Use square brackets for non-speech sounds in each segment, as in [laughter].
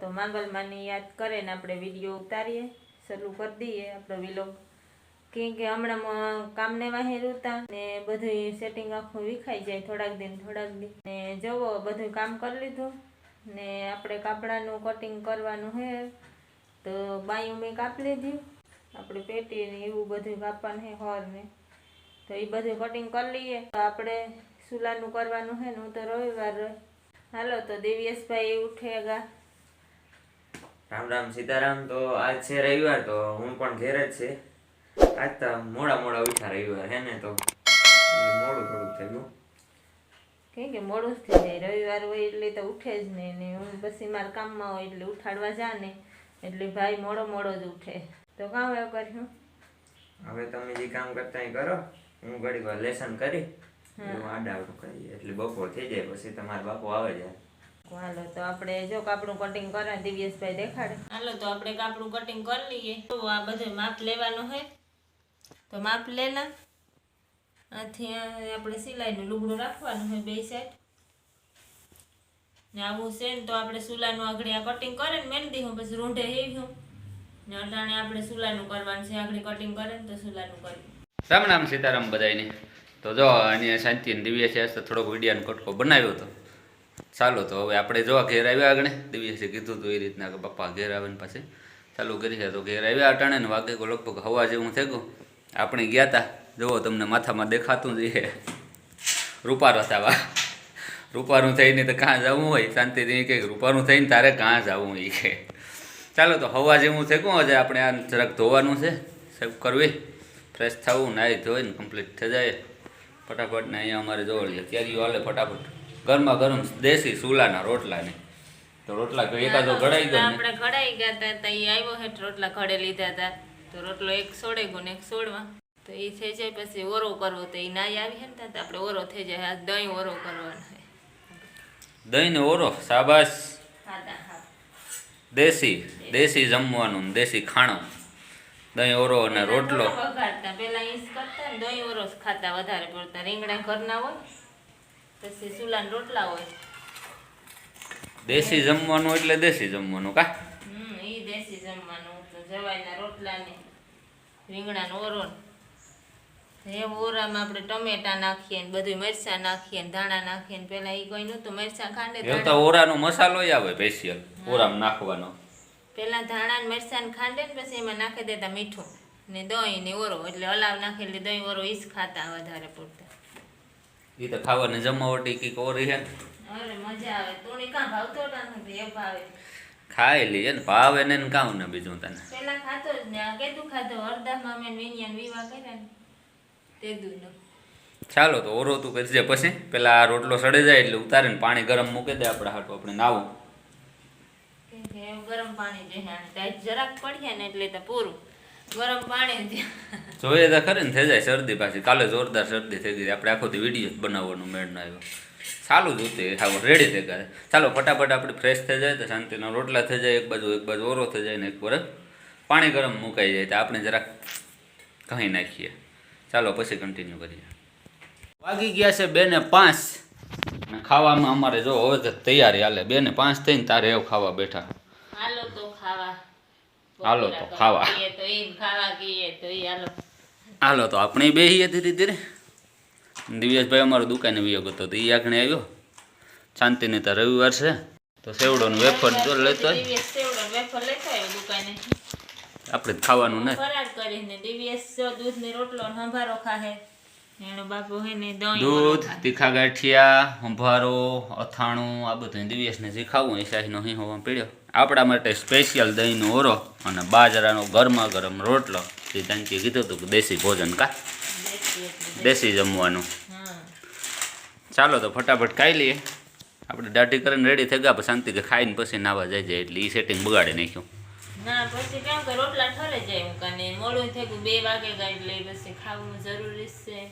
તો માંગલમાની યાદ કરે ને આપણે વીડિયો ઉતારીએ, શરૂ કરી દઈએ આપણો વિલોગ કેમ કે હમણાં કામને વાહેર રૂતા ને બધું સેટિંગ આખું વિખાઈ જાય થોડાક દિન થોડાક દિન. ને જવો બધું કામ કરી લીધું. ને આપણે કાપડાનું કટિંગ કરવાનું છે તો બાયું મેં કાપી લીધી. આપણે પેટી ને એવું બધું કાપવાનું છે હોર ને. તો એ બધું કટિંગ કરી લઈએ. તો આપણે સુલાનું કરવાનું છે ને હું તો રવિવાર હાલો, તો દેવીએસભાઈ ઉઠેગા રામ રામ સીતારામ. તો આજ છે રવિવાર તો હું પણ ઘેર જ છે. આજ તો મોડા મોડા ઉઠા રવિવાર હે ને તો? મોડું થોડું થઈ ગયું. કેમ કે મોડું થઈ જાય. રવિવાર હોય એટલે તો ઉઠે જ નહીં ને હું પછી મારા કામમાં હોય એટલે ઉઠાડવા જા ને એટલે ભાઈ મોડો મોડો જ ઉઠે. તો કામ એવું કર્યું? હવે તમે જે કામ કરતા કરો હું ઘડી વાર લેસન કરી હું આડાવડું કરી એટલે બપોર થઈ જાય પછી તમારા બાપુ આવે જાય. હાલો તો આપણે જો કાપડું કટિંગ કરે દિવ્યેશભાઈ દેખાડે. હાલો તો આપણે કાપડું કટિંગ કરી લઈએ. તો આ બધું માપ લેવાનું હોય. તો માપ લેલા આથી આપણે સિલાઈનું લુગડું રાખવાનું હોય બે સાઈડ ને આવું છે ને તો આપણે સુલાનું આગળ આ કટિંગ કરે ને મેં દીધું પછી રૂંઢે હેવ્યું ને અટાણે આપણે સુલાનું કરવાનું છે આગળ કટિંગ કરે ને તો સુલાનું કર્યું રામ રામ સીતારામ બધાને તો જો અહીંયા શાંતિ દિવ્ય છે તો થોડોક વિડીયાનો કટકો બનાવ્યો હતો. ચાલો તો હવે આપણે જો ઘેર આવ્યા આગળ દિવ્ય કીધું હતું એ રીતના કે પપ્પા ઘેર આવે ને પાસે ચાલુ કરી છે. તો ઘેર આવ્યા અટાણે ને વાગે કો લગભગ હવા જેવું થઈ ગયું. આપણે ગયા હતા જુઓ તમને માથામાં દેખાતું જ એ રૂપારો થવા. રૂપારું થઈને તો કાં જવું હોય? શાંતિથી કે રૂપારું થઈને તારે કાં જવું એ કે ચાલો તો હવા જેવું થઈ ગયું. હજે આપણે આ જરાક ધોવાનું છે. સેવ કરવી. ફ્રેશ થવું, નાહી ધોઈને કમ્પ્લીટ થઈ જાય. ફટાફટ ને અહીંયા અમારે જોવા લઈએ ક્યારે હાલે ફટાફટ. ગરમા ગરમ દેશી સુલાના રોટલાને તો રોટલા તો એકાદો ઘડાઈ ગયો આપણે ઘડાઈ ગયા હતા તો એ આવ્યો હેઠ રોટલા ઘડે લીધા હતા. તો રોટલો એક સોડે ગયો ને એક સોડવા. તો એ થઈ જાય પછી ઓરો કરવો તો એ નાઈ આવી હે ને તો આપણે ઓરો થઈ જાય. આ દહીં ઓરો કરવાનો છે. દહીં ને ઓરો? શાબાશ. દેશી દેશી. જમવાનું દેશી ખાણું. દહીં ઓરો અને રોટલો. પેલા ઈસ કરતા દહીં ઓરો ખાતા વધારે પડતા. રીંગણા ઘરના હોય. પછી સુલાન રોટલા હોય. દેશી જમવાનું એટલે દેશી જમવાનું કા? હમ ઈ દેશી જમવાનું. તો જવાઈના રોટલા ને રીંગણાનો ઓરો ને. એ ઓરામાં આપણે ટમેટા નાખીએ ને બધું મરચાં નાખીએ ને ધાણા નાખીએ ને પેલા ઈ કોઈ નતું મરચા ખાંડે એ તો ઓરાનો મસાલો આવે સ્પેશિયલ ઓરામાં નાખવાનો. પેલા ધાણા ને મરચાં ને ખાંડે ને પછી એમાં નાખી દેતા મીઠું ને દહીં ને ઓરો એટલે હલાવ નાખે એટલે દહીં ઓરો ઈ જ ખાતા વધારે પૂરતા એ તો ખાવાની જમાવટી કંઈક ઓરી હે અરે મજા આવે. તોણી કાં ભાવતો એ ભાવે. ખાઈ લે ને ભાવે ને ને કામ ને બીજું તને. પેલા ખાતો જ ને આ કેદું ખાતો અડધામાં મેં વિનિયન વિવાહ કર્યા ને. તે દૂધ ચાલો તો ઓરો તું કરજે પછી. પેલા આ રોટલો સડે જાય એટલે ઉતારીને પાણી ગરમ મૂકી દે આપણે હાટું આપણે નાવું ગરમ પાણી જોઈએ જરાક પડીએ ને એટલે તો પૂરું. ગરમ પાણી જોઈએ તો ખરી ને થઈ જાય શરદી પાછી. કાલે જોરદાર શરદી થઈ ગઈ. આપણે આખો વીડિયો જ બનાવવાનો મેળ ના આવ્યો. સારું જ હતું રેડી થઈ ગયા. ચાલો, ફટાફટ આપણે ફ્રેશ થઈ જાય તો શાંતિના રોટલા થઈ જાય. એક બાજુ એક બાજુ ઓરો થઈ જાય ને એક બરફ પાણી ગરમ મુકાઈ જાય તો આપણે જરાક કહી નાખીએ. ચાલો, પછી કન્ટિન્યુ કરીએ. વાગી ગયા છે બે ને પાંચ. ખાવામાં અમારે જો હવે તો તૈયારી હાલે. બે ને પાંચ થઈને તારે એવું ખાવા બેઠા. હાલો તો ખાવા. હાલો તો આપણે બે ધીરે ધીરે દિવ્યેશભાઈ અમારો દુકાને વિયોગ હતો તો એ આગળ આવ્યો. શાંતિને તો રવિવાર છે તો સેવડોનું વેફર જો લેતો આપણે ખાવાનું ને. દૂધ તીખા ગાંઠિયા સંભારો અથાણું આ બધું દિવ્યેશને જે ખાવું એ શાહીનો અહીં હોવા પીડ્યો. આપણા માટે સ્પેશિયલ દહીંનો ઓરો અને બાજરાનો ગરમા ગરમ રોટલો જે કીધું હતું કે દેશી ભોજન કા? દેશી જમવાનું. ચાલો તો ફટાફટ ખાઈ લઈએ. આપણે દાઢી કરીને રેડી થઈ ગયા શાંતિ કે ખાઈને પછી નાવા જાય જાય એટલે એ સેટિંગ બગાડી નાખ્યું. ના પછી કેમ કે રોટલા ઠરે જાય હું કને. મોડું થઈ ગયું બે વાગે ગયા એટલે પછી ખાવું જરૂરી છે.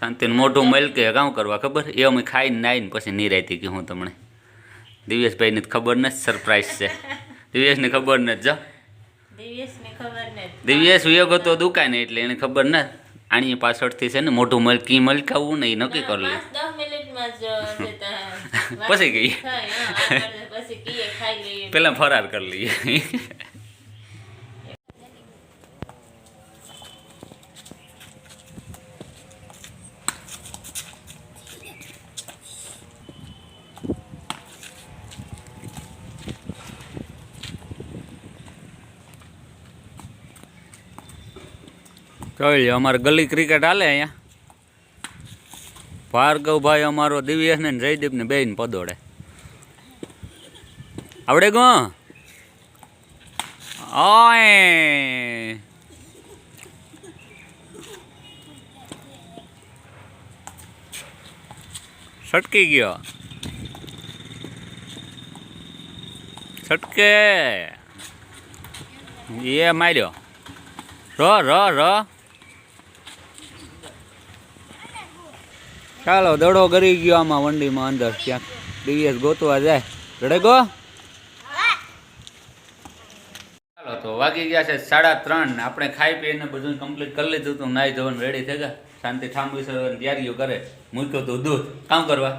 શાંતિનું મોઢું મલકે કામ કરવા ખબર? એ અમે ખાઈને નાઈને પછી નિરાયતી કે હું તમને. દિવ્યેશભાઈને ખબર નથી સરપ્રાઈઝ છે. દિવ્યેશને ખબર નથી જો. દિવ્યેશ વિયોગ હતો દુકાને એટલે એને ખબર ન આની પાછળથી છે ને મોઢું મલકી મલકાવવું ને એ નક્કી કરી લે. [laughs] પછી ગઈ. પેલા ફરાર કરી લઈએ. જોઈ લ્યો, અમારે ગલી ક્રિકેટ હાલે અહીંયા. ભાર્ગવભાઈ અમારો દિવ્યેશ ને જયદીપ ને બેન પદોડે. આવડે ગો? ઓય. સટકી ગયો. સટકે એ માર્યો. ર ર ર. ચાલો દડો ગરી ગયો આમાં વંડીમાં અંદર ક્યાંક. દિવ્યેશ ગોતવા જાય. રડે ગો. ચાલો તો વાગી ગયા છે સાડા ત્રણ. આપણે ખાઈ પીને બધું કમ્પ્લીટ કરી લીધું હતું. નાઈ ધોવાનું રેડી થઈ ગયા. શાંતિ ઠાંબી સર તૈયારીઓ કરે. મૂક્યો તો દૂધ. કામ કરવા?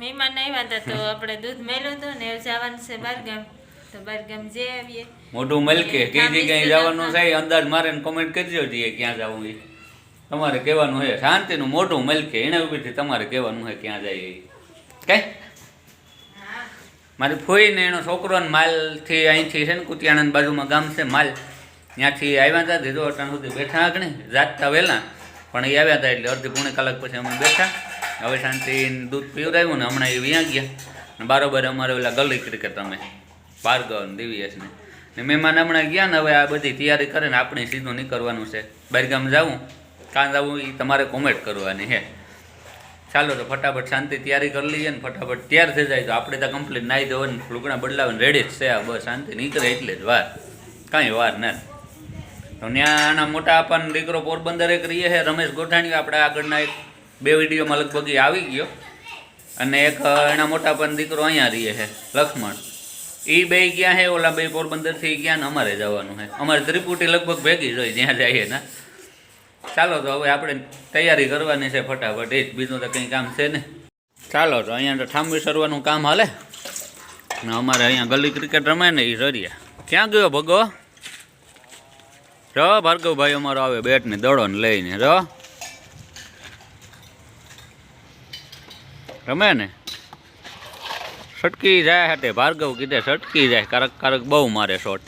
મહેમાન નહીં વાંધા તો આપણે દૂધ મેલ્યું હતું ને જવાનું છે બારગામ. તો બારગામ જે આવીએ. મોટું મલકે. કઈ જગ્યાએ જવાનું છે અંદાજ મારે કોમેન્ટ કરજો જોઈએ ક્યાં જવું એ. તમારે કહેવાનું છે, શાંતિનું મોટું મલકે, એને ઉપરથી તમારે કહેવાનું છે ક્યાં જાય કઈ? મારી ફોઈને એનો છોકરો માલથી અહીંથી છે ને કુતિયાણંદ બાજુમાં ગામ છે, માલ. ત્યાંથી આવ્યા હતા ધીધો અટાણ સુધી બેઠા આગળ જાતતા વહેલા. પણ એ આવ્યા હતા એટલે અડધી પૂણે કલાક પછી અમે બેઠા. હવે શાંતિ દૂધ પીવડાવ્યું ને હમણાં એ વ્યાં ગયા. ને બારોબાર અમારે ઓલા ગલી ક્રિકેટ અમે ભાર્ગવ ને ને મહેમાન હમણાં ગયા ને હવે આ બધી તૈયારી કરે ને આપણે સીધું નીકળવાનું છે. બહારગામ જવું. કાં આવું એ તમારે કોમેન્ટ કરવાની છે ચાલો તો ફટાફટ શાંતિ તૈયારી કરી લઈએ ને ફટાફટ તૈયાર થઈ જાય તો આપણે ત્યાં કમ્પ્લીટ નાહી ધોઈને લુગણા બદલાવીને રેડી જ છે આ બસ શાંતિ નીકળે એટલે જ વાર. કાંઈ વાર નથી તો ત્યાં આના મોટા આપણને દીકરો એક રહીએ છે રમેશ ગોઠાણીઓ, આપણે આગળના એક, બે વિડીયોમાં લગભગ આવી ગયો. અને એક એના મોટા પણ દીકરો અહીંયા રહીએ છે લક્ષ્મણ. એ બે ગયા છે ઓલા બે પોરબંદરથી ગયા ને અમારે જવાનું છે અમારે ત્રિપુટી લગભગ ભેગી જ હોય, જ્યાં જઈએ ને. ચાલો તો હવે આપણે તૈયારી કરવાની છે ફટાફટ. એ બીજું તો કંઈ કામ છે ને. ચાલો તો અહીંયા તો ઠાંબી સરવાનું કામ હાલે. ને અમારે અહીંયા ગલી ક્રિકેટ રમે ને એ સરિયા ક્યાં ગયો ભગો? ર ભાર્ગવભાઈ અમારો આવે બેટ ને દડો ને લઈને. ર રમે ને? સટકી જાય હાટે. ભાર્ગવ કીધે સટકી જાય. કારક કારક બહુ મારે શોટ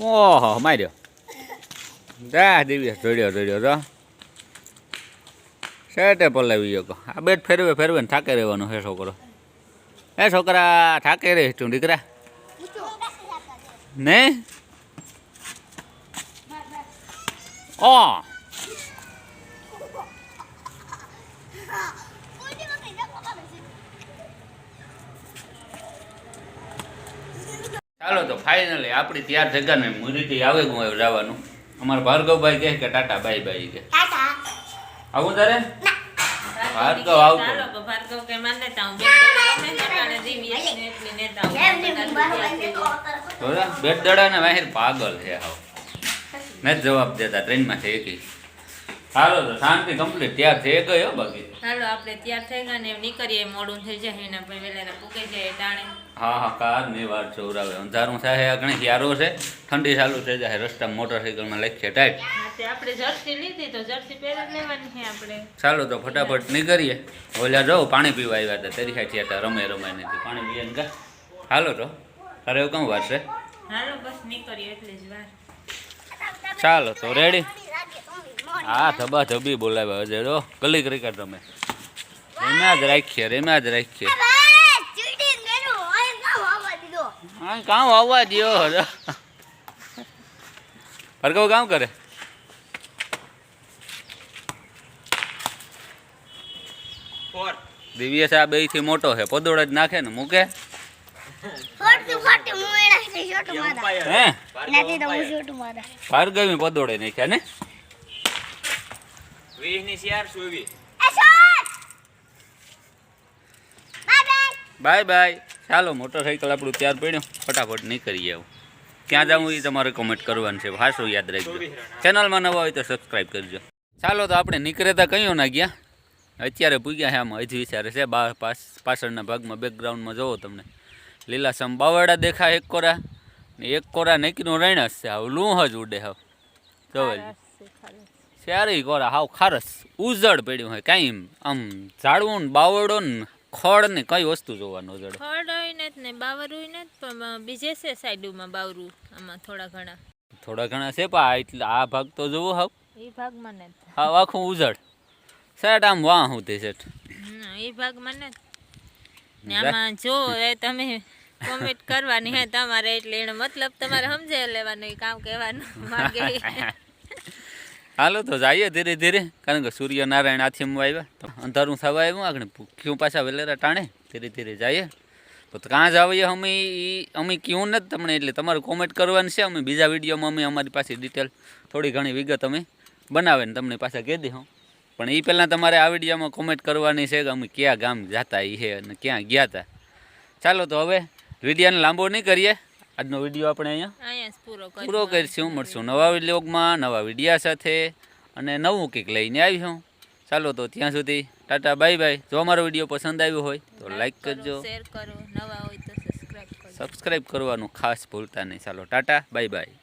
ઓહો માર્યો જા, દિવ્ય, જોડ્યો જોડ્યો તો શેટે પલાવી ગયો આ બેટ ફેરવે ફેરવે ને થાકે રહેવાનો હે છોકરો. એ છોકરા, થાકે રે તું, દીકરા. ને? ઓ ચાલો તો ફાઇનલી આપણી ત્યાર જગ્યા ને મુરીથી આવે હું આવ્યું જવાનું. અમારા ભાર્ગવભાઈ કહે કે ટાટા બાય બાય કે આવું તારે? ભાર્ગવ આવતો. ભાર્ગવ કે માન ને. જોયા? બેટ દડા ને વાહિર પાગલ છે હાવ નથી જવાબ દેતા ટ્રેનમાં છે એકી. ચાલો તો શાંતિ કમ્પ્લીટ ત્યાર થઈ ગયો બાકી. ચાલો આપણે તૈયાર થઈ ગયા ને નીકળીએ મોડું થઈ જાય એના પછી વેલાના પૂકે જાય ટાણે. હા હા કારની વાત ચોરાવે. અંધારું થાય આ ક્યારો યારો છે? ઠંડી ચાલુ થઈ જાય રસ્તા મોટરસાઇકલમાં લખીએ ટાઈટ. આપણે જર્સી લીધી તો જર્સી પહેરી લેવાની છે આપણે. ચાલો તો ફટાફટ નીકળીએ. ઓલા જો પાણી પીવા આવ્યા હતા તેરી ખાઈ હતા રમે રમે નથી પાણી પીએ ને કા હાલો તો તારે એવું કેમ વાર છે? હાલો બસ નીકળીએ એટલે જ વાર ચાલો તો રેડી હા ધબા ધબી બોલાવ્યા હજે. જો ગલી ક્રિકેટ તમે એમાં જ રાખીએ એમાં જ રાખીએ. હા કામ આવવા દો હજો ભાર્ગવ કામ કરે? દિવ્ય આ બેથી મોટો છે. પદોડ જ નાખે ને મૂકે. હે ભાર્ગવી પદોડે નાખ્યા ને? વીસની ચાર સુવી બાય બાય. ચાલો મોટરસાઇકલ આપણું ત્યાર પડ્યું. ફટાફટ નહીં કરી આવું ક્યાં જવું એ તમારે કોમેન્ટ કરવાનું છે. હાસો યાદ રાખજો. ચેનલમાં નવા હોય તો સબસ્ક્રાઈબ કરજો. ચાલો તો આપણે નીકળે તા કયો ના ગયા? અત્યારે પૂગ્યા છે આમાં હજી વિચારે છે. બાર પાછળના ભાગમાં બેકગ્રાઉન્ડમાં જોવો તમને. લીલાસમ બાવડા દેખાય એક કોરા. ને એક કોરા નેકીનો રણસ છે. હાવ લું જ ઉડે હવે. જોવેલ ખારસ ગોરા હાવ ખારસ ઉજળ પડ્યું હોય કાંઈ આમ ઝાડવું ને બાવડો ને ખડ ને કઈ વસ્તુ જોવાનું ઉજળ ખડ હોય ને ને બાવરું ને પણ બીજે છે સાઈડમાં બાવરું આમાં થોડા ઘણા. થોડા ઘણા છે પણ આ એટલે આ ભાગ તો જોવો હાવ. એ ભાગમાં મને હા આખું ઉજળ. સેટ આમ વાહ હું તે સેટ એ ભાગમાં ને જ. ને આમાં જો એ તમે કોમેન્ટ કરવાની હે તમારે એટલે એનો મતલબ તમારે સમજાવી લેવાનો કામ કહેવાનું [laughs] માંગે. હાલો, તો જઈએ ધીરે ધીરે. કારણ કે સૂર્યનારાયણ આથીમાં આવ્યા. તો અંધારું થવા આવ્યું, આગળ ક્યું પાછા વેલેરા ટાણે. ધીરે ધીરે જઈએ. તો કાં જ આવીએ અમે અમે ક્યું નથી તમને, એટલે તમારે કોમેન્ટ કરવાની છે. અમે બીજા વિડીયોમાં અમે અમારી પાસે ડિટેલ થોડી ઘણી વિગત અમે બનાવે ને તમને પાછા કહી દઈ પણ એ પહેલાં તમારે આ વિડીયોમાં કોમેન્ટ કરવાની છે કે અમે ક્યાં ગામ જતા એ અને ક્યાં ગયા હતા ચાલો તો હવે વિડીયોને લાંબો નહીં કરીએ. આજનો વીડિયો આપણે અહીંયા પૂરો કરીશું. મળશું નવા વ્લોગમાં નવા વિડીયા સાથે અને નવું કંઈક લઈને આવીશું ચાલો તો ત્યાં સુધી ટાટા બાય બાય. જો અમારો વીડિયો પસંદ આવ્યો હોય તો લાઈક કરજો. શેર કરો નવા હોય તો સબસ્ક્રાઈબ કરવાનું ખાસ ભૂલતા નહીં. ચાલો ટાટા બાય બાય.